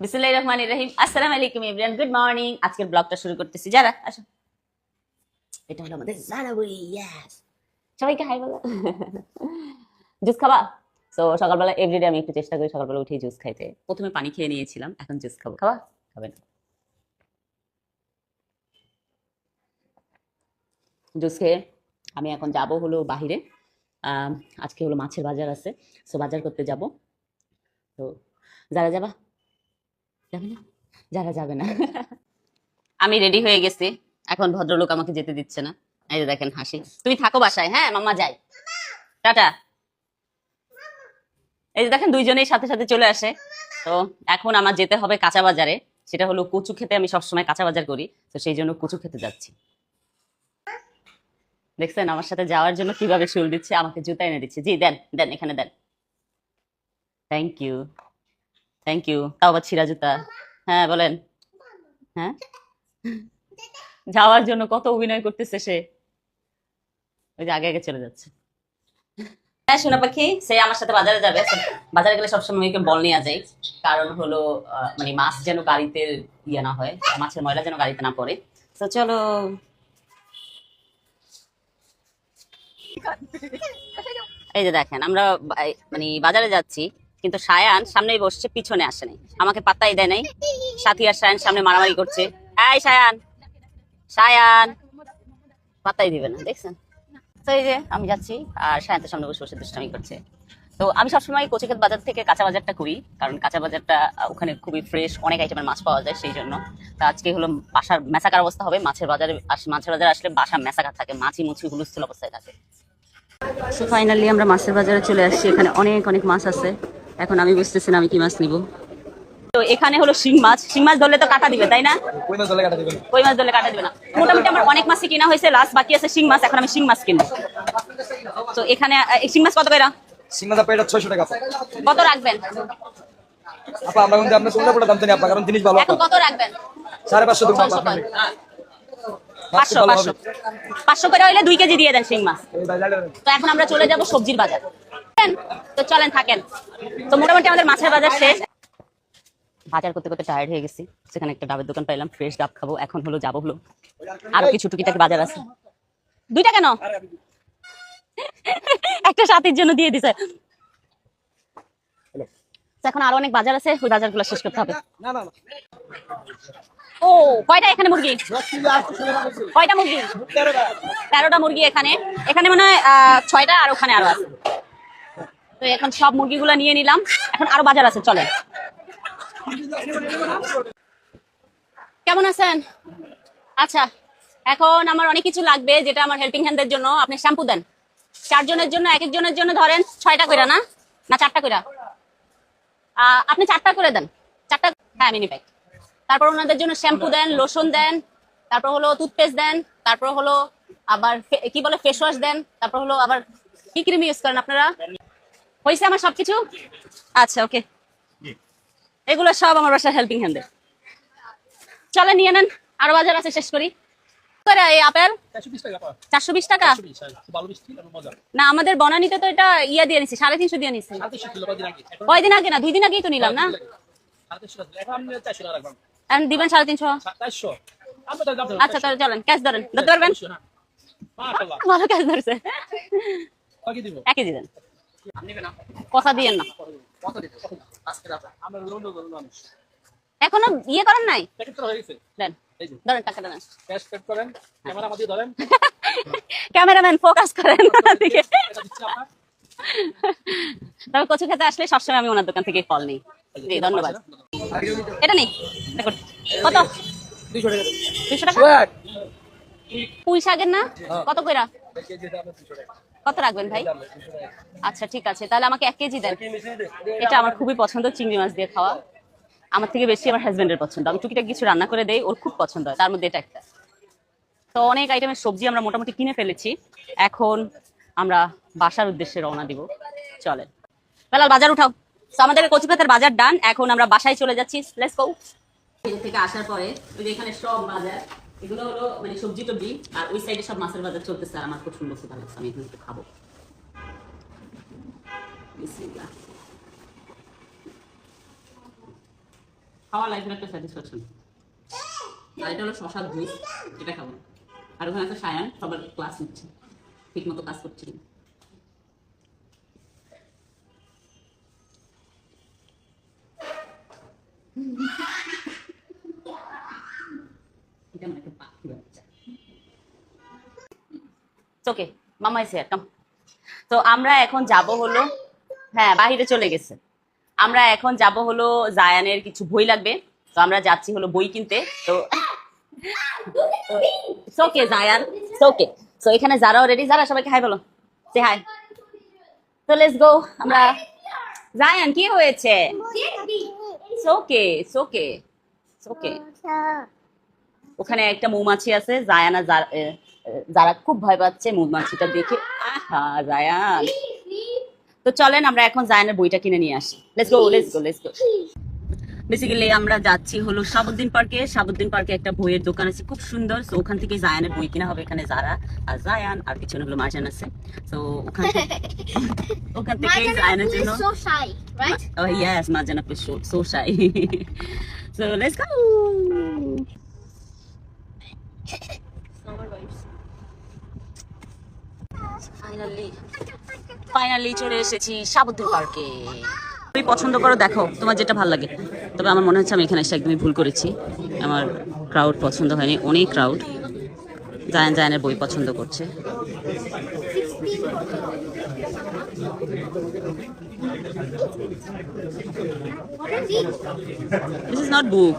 বিসমুল্লাহ রহমান রহিম আসসালামু আলাইকুম ইব্রান গুড মর্নিং আজকের ব্লগটা শুরু করতেছি। যারা আসো। এটা হলো আমাদের জানাবুই ইয়াস সবাইকে হাই বলো। জুস খাবা? তো সকালবেলা এভরিডে আমি একটু চেষ্টা করি সকালবেলা উঠে জুস খাইতে। প্রথমে পানি খেয়ে নিয়েছিলাম এখন জুস খাব। খাবা? খাবে না। জুস খেয়ে আমি এখন যাব হলো বাহিরে। আজকে হলো মাছের বাজার আছে। সো বাজার করতে যাব। তো যারা যাবা যাবে না যারা যাবে না। আমি রেডি হয়ে গেছি। এখন ভদ্রলোক আমাকে যেতে দিচ্ছে না। এই যে দেখেন হাসি। তুমি থাকো বাসায় হ্যাঁ? মামা যাই। টাটা। এই যে দেখেন দুইজনেই সাথে সাথে চলে আসে। তো এখন আমার যেতে হবে কাঁচা বাজারে। সেটা হলো কচু খেতে আমি সবসময় কাঁচা বাজার করি। তো সেই জন্য কচু খেতে যাচ্ছি। দেখছেন আমার সাথে যাওয়ার জন্য কীভাবে শুল দিচ্ছে? আমাকে জুতা এনে দিচ্ছে। জি, দেন দেন, এখানে দেন। থ্যাংক ইউ থ্যাংক ইউ তাও আবার ছিঁড়া জুতা। হ্যাঁ বলেন। হ্যাঁ? যাওয়ার জন্য কত অভিনয় করতেছে সে। ওই যে আগে আগে চলে যাচ্ছে। হ্যাঁ সোনা পাখি, সে আমার সাথে বাজারে যাবে। বাজারে গেলে সবসময় ওকে বল নিয়ে যাই। কারণ হলো মানে মাছ যেন গাড়িতে ইয়ে না হয় মাছের ময়লা যেন গাড়িতে না পড়ে। তো চলো। এই যে দেখেন, আমরা মানে বাজারে যাচ্ছি। কিন্তু সায়ান সামনেই বসছে, পিছনে আসে নাই। আমাকে পাত্তাই দেয় নাই। সাথী আর সায়ান সামনে মারামারি করছে। এই সায়ান! সায়ান! পাত্তাই দিবে না, দেখছেন? তো এই যে আমি যাচ্ছি, আর সায়ান্তের সামনে বসে বসে দুষ্টামি করছে। তো আমি সবসময় কচিকাত বাজার থেকে কাঁচা বাজারটা করি, কারণ কাঁচা বাজারটা ওখানে খুবই ফ্রেশ অনেক আইটেমের মাছ পাওয়া যায়, সেই জন্য। তো আজকে হলো বাসার মেসাকার অবস্থা হবে, মাছের বাজারে মাছের বাজারে আসলে বাসা মেসাকার থাকে, মাছি মুছি হুলস্থুল অবস্থায় থাকে। সো ফাইনালি আমরা মাছের বাজারে চলে আসছি, এখানে অনেক অনেক মাছ আছে। এখন আমি বুঝতেছি না আমি কি মাছ নিব। তো এখানে হলো শিং মাছ শিং মাছ ধরলে তো কাটা দিবে তাই না? কই মাছ ধরলে কাটা দিবেন কই মাছ ধরলে কাটা দিবে না। মোটামুটি আমার অনেক মাছই কিনা হয়েছে লাস্ট বাকি আছে শিং মাছ এখন আমি শিং মাছ কিনবো। তো এখানে শিং মাছ কত করে সিংহ দাপা এটা ছয়শো টাকা। কত রাখবেন? আপা আমরা কিন্তু আপনার সুন্দর পড়ে দাম জানি আপনার কারণ জিনিস ভালো এখন কত রাখবেন? সাড়ে পাঁচশো দেবো আপা ছয়শো আপনার পাঁচশো পাঁচশো। পাঁচশো করে হইলে দুই কেজি দিয়ে দেন শিং মাছ। তো এখন আমরা চলে যাব সবজির বাজার। তো চলেন থাকেন। তো মোটামুটি আমাদের মাছের বাজার শেষ। বাজার করতে করতে টায়ার্ড হয়ে গেছি। সেখানে একটা ডাবের দোকান পাইলাম ফ্রেশ ডাব খাব। এখন হলো যাব হলো। আরও কিছু টুকিটাকি বাজার আছে। দুইটা কেন? একটা সাথীর জন্য দিয়ে দিছে। এখন আরও অনেক বাজার আছে ওই বাজার বাজারগুলো শেষ করতে হবে। না না না। ও কয়টা এখানে মুরগি? কয়টা মুরগি? তেরোটা মুরগি এখানে। এখানে মনে হয় আহ, ছয়টা আর ওখানে আরও আছে। তো এখন সব মুরগিগুলো নিয়ে নিলাম। এখন আরও বাজার আছে, চলেন। কেমন আছেন? আচ্ছা এখন আমার অনেক কিছু লাগবে যেটা আমার হেল্পিং হ্যান্ডের জন্য। আপনি শ্যাম্পু দেন। চারজনের জন্য এক একজনের জন্য ধরেন ছয়টা কইরা, না? না, চারটা কইরা? আপনি চারটা করে দেন। চারটা হ্যাঁ মিনি প্যাক তারপর ওনাদের জন্য শ্যাম্পু দেন লোশন দেন, তারপর হলো টুথপেস্ট দেন, তারপর হলো আবার কি বলে ফেস ওয়াশ দেন, তারপর হলো আবার কি ক্রিম ইউজ করেন আপনারা? হয়েছে আমার সবকিছু? আচ্ছা ওকে। এগুলো সব আমার বাসার হেল্পিং হ্যান্ডে চলে নিয়ে নেন। আরও বাজার আছে শেষ করি। এই আপেল। চারশো বিশ টাকা? না আমাদের বনানিতে তো এটা ইয়া দিয়ে নিছি সাড়ে তিনশো দিয়ে নিছি। কয়দিন আগে না? দুই দিন আগেই তো নিলাম না? দিবেন সাড়ে তিনশো? আচ্ছা তাহলে চলেন ক্যাশ ধরেন। ধরতে পারবেন? ভালো ক্যাশ ধরছে। একই দিবেন কথা দিয়েন না। এখনও ইয়ে করেন নাই? ধরেন টাকাটা দেন। ক্যামেরাম্যান ফোকাস করেন দিকে। তবে কচু খেতে আসলে সবসময় আমি ওনার দোকান থেকে ফল নিই। জি ধন্যবাদ। এটা নেই? দেখুন কত? দুইশো টাকা। পুঁই শাকের না? কত কইরা? কত রাখবেন ভাই? আচ্ছা ঠিক আছে। তাহলে আমাকে এক কেজি দেন। এটা আমার খুবই পছন্দ চিংড়ি মাছ দিয়ে খাওয়া। আমার থেকে বেশি আমার হাজবেন্ডের পছন্দ। আমি টুকিটাকি কিছু রান্না করে দেই ওর খুব পছন্দ হয়। তার মধ্যে এটা একটা। তো অনেক আইটেমের সবজি আমরা মোটামুটি কিনে ফেলেছি। এখন আমরা বাসার উদ্দেশ্যে রওনা দিব। চলেন। বেলাল বাজার উঠাও। তো আমাদের কচুকাতের বাজার ডান এখন আমরা বাসায় চলে যাচ্ছি। লেটস গো থেকে আসার পরে ওই যে এখানে সব বাজার। এগুলো হলো মানে সবজি টবজি, আর ওই সাইডে সব মাছের বাজার চলতেছে, আর আমার খুব সুন্দর ভালো লাগছে আমি এখানে একটু খাব। খাওয়া লাইফের একটা স্যাটিসফ্যাকশন আর এটা হলো শশার জুস এটা খাব। আর ওখানে একটা সায়ান, সবার ক্লাস নিচ্ছে। ঠিক মতো কাজ করছে। না। আমার একটা পাখি বাচ্চা ওকে মামা হিয়ার কাম তো আমরা এখন যাব হলো হ্যাঁ বাহিরে চলে গেছে। আমরা এখন যাব হলো জায়ানের কিছু বই লাগবে। তো আমরা যাচ্ছি হলো বই কিনতে। তো ওকে জায়ান ওকে তো এখানে যারা অলরেডি যারা সবাইকে হাই বলো। সে হাই তো লেটস গো আমরা জায়ান কি হয়েছে? ওকে ওকে ওকে ওখানে একটা মৌমাছি আছে জায়ানা যারা খুব ভয় পাচ্ছে মৌমাছিটা দেখে। আহা জায়ান। তো চলেন আমরা এখন জায়ানের বইটা কিনে নিয়ে আসি। Let's go let's go let's go basically আমরা যাচ্ছি হলো সাবুদ্দিন পার্কে। সাবুদ্দিন পার্কে একটা বইয়ের দোকান আছে খুব সুন্দর। তো ওখান থেকে জায়ানের বই কিনা হবে এখানে যারা। আর জায়ান আর পিছনে হলো মার্জান আছে। তো ওখান থেকে ওখান থেকে জায়ানের জন্য shy, right? Oh yes, Marjan is so, so shy. so let's go. Finally finally চলে এসেছি সাবুদ্দিন পার্কে। তুমি পছন্দ করো, দেখো, তোমার যেটা ভালো লাগে। তবে আমার মনে হচ্ছে আমি এখানে এসে একদমই ভুল করেছি। আমার ক্রাউড পছন্দ হয়নি, অনেক ক্রাউড জায়ান জায়ানের বই পছন্দ করছে? দিস ইজ নট বুক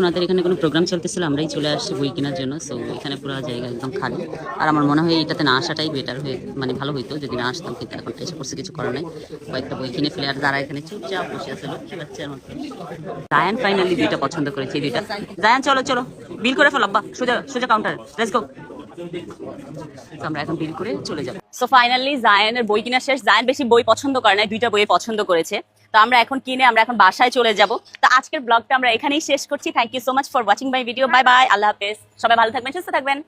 ওনাদের এখানে কোনো প্রোগ্রাম চলতেছিল, আমরাই চলে আসছি বই কেনার জন্য সো এখানে পুরো জায়গা একদম খালি। আর আমার মনে হয় এটাতে না আসাটাই বেটার হয়ে মানে ভালো হইতো, যদি না আসতাম, কিন্তু এখন এসে করছে, কিছু করার নাই। কয়েকটা বই কিনে ফেলে, আর যারা এখানে চুপচাপ বসে আছে, লক্ষ্মী বাচ্চার মতো জায়ান ফাইনালি দুইটা পছন্দ করেছে দুইটা। জায়ান, চলো চলো, বিল করে ফেলো, আব্বা, সোজা সোজা কাউন্টার লেটস গো আমরা এখন বিল করে চলে যাব। সো ফাইনালি জায়ানের বই কিনা শেষ, জায়ান বেশি বই পছন্দ করে না দুইটা বই পছন্দ করেছে। তো আমরা এখন কিনে আমরা এখন বাসায় চলে যাব। তো আজকের ব্লগটা আমরা এখানেই শেষ করছি। Thank you so much for watching my video bye bye আল্লাহ হাফেজ। সবাই ভালো থাকবেন, সুস্থ থাকবেন।